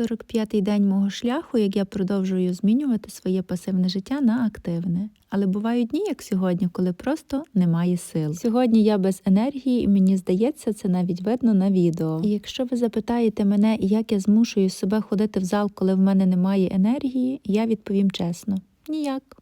45-й день мого шляху, як я продовжую змінювати своє пасивне життя на активне. Але бувають дні, як сьогодні, коли просто немає сил. Сьогодні я без енергії, і мені здається, це навіть видно на відео. І якщо ви запитаєте мене, як я змушую себе ходити в зал, коли в мене немає енергії, я відповім чесно: ніяк.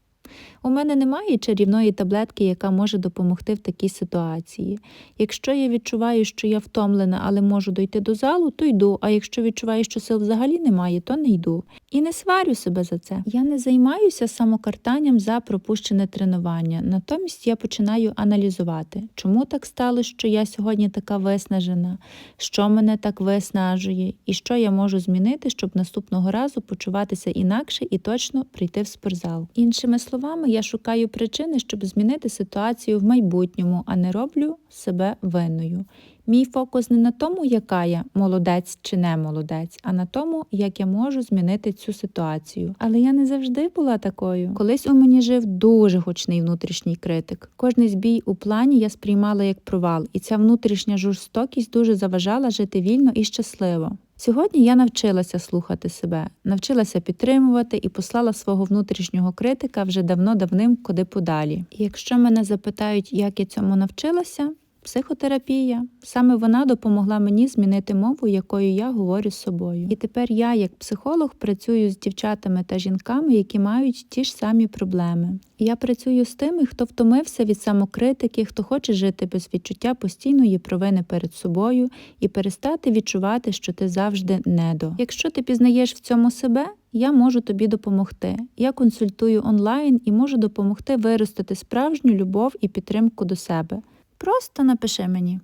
У мене немає чарівної таблетки, яка може допомогти в такій ситуації. Якщо я відчуваю, що я втомлена, але можу дойти до залу, то йду. А якщо відчуваю, що сил взагалі немає, то не йду. І не сварю себе за це. Я не займаюся самокартанням за пропущене тренування. Натомість я починаю аналізувати, чому так сталося, що я сьогодні така виснажена, що мене так виснажує, і що я можу змінити, щоб наступного разу почуватися інакше і точно прийти в спортзал. Іншими словами, я шукаю причини, щоб змінити ситуацію в майбутньому, а не роблю себе винною. Мій фокус не на тому, яка я молодець чи не молодець, а на тому, як я можу змінити цю ситуацію. Але я не завжди була такою. Колись у мені жив дуже гучний внутрішній критик. Кожний збій у плані я сприймала як провал, і ця внутрішня жорстокість дуже заважала жити вільно і щасливо. Сьогодні я навчилася слухати себе, навчилася підтримувати і послала свого внутрішнього критика вже давно-давним куди подалі. І якщо мене запитають, як я цьому навчилася, психотерапія саме вона допомогла мені змінити мову, якою я говорю з собою. І тепер я, як психолог, працюю з дівчатами та жінками, які мають ті ж самі проблеми. Я працюю з тими, хто втомився від самокритики, хто хоче жити без відчуття постійної провини перед собою і перестати відчувати, що ти завжди недо. Якщо ти пізнаєш в цьому себе, я можу тобі допомогти. Я консультую онлайн і можу допомогти виростити справжню любов і підтримку до себе. Просто напиши мені.